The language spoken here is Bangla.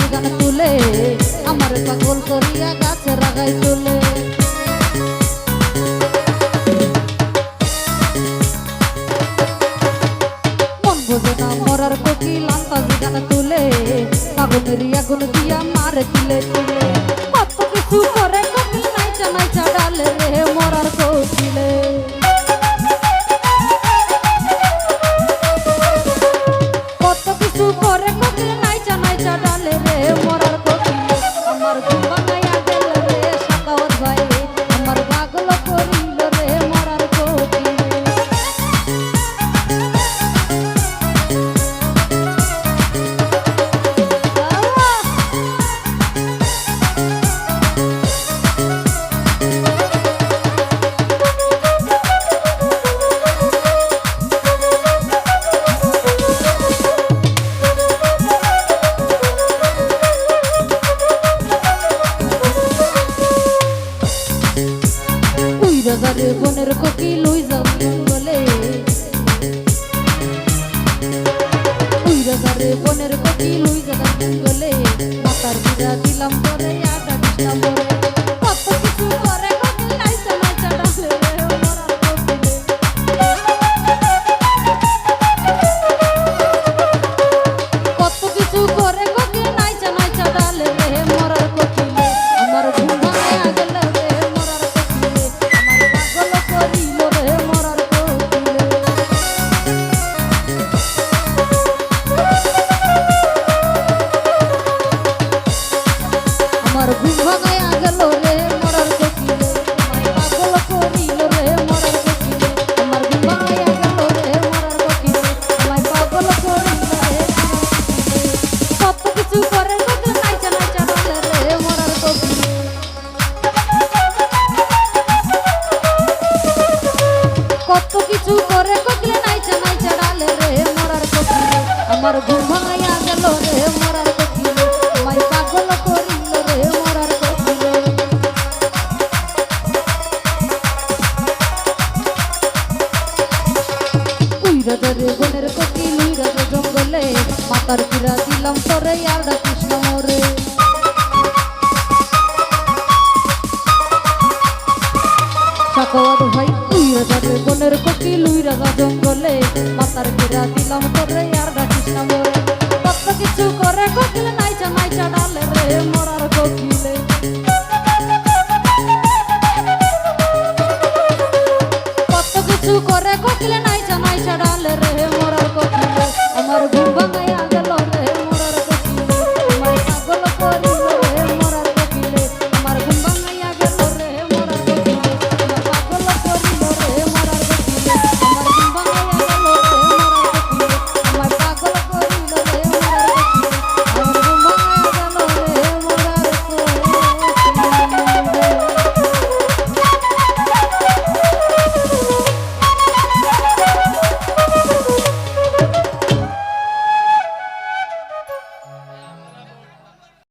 নাচ গান তুলে, আমার পাগল করিয়া গাছ রাগাই তুলে। মন বোঝে না মরার কোকিল, আন্তাজ গান তুলে পাগল রিয়া দিয়া মারে তুলে তুলে। সখী লুই যাবি বলে? উইরা যারে বনের কটি লুই যাবি বলে। আমার ঘুম ভাঙাইয়া গেল রে, মরার দেখিল মাই পাগল করিল রে, মরার দেখিল উইরদ রে বনের কটি উইরদ জঙ্গলে মাতার পিরা সকল হয় লুইরা যাবে বনের কোকি লুইরা যা জঙ্গলে। মাতার ফেরা দিলাম করে আর ডাকিস না মরে কত কিছু করে কোকিল নাইচা নাইচা ডালে রে, মরার কোকিলে। কত কিছু করে কোকিল নাই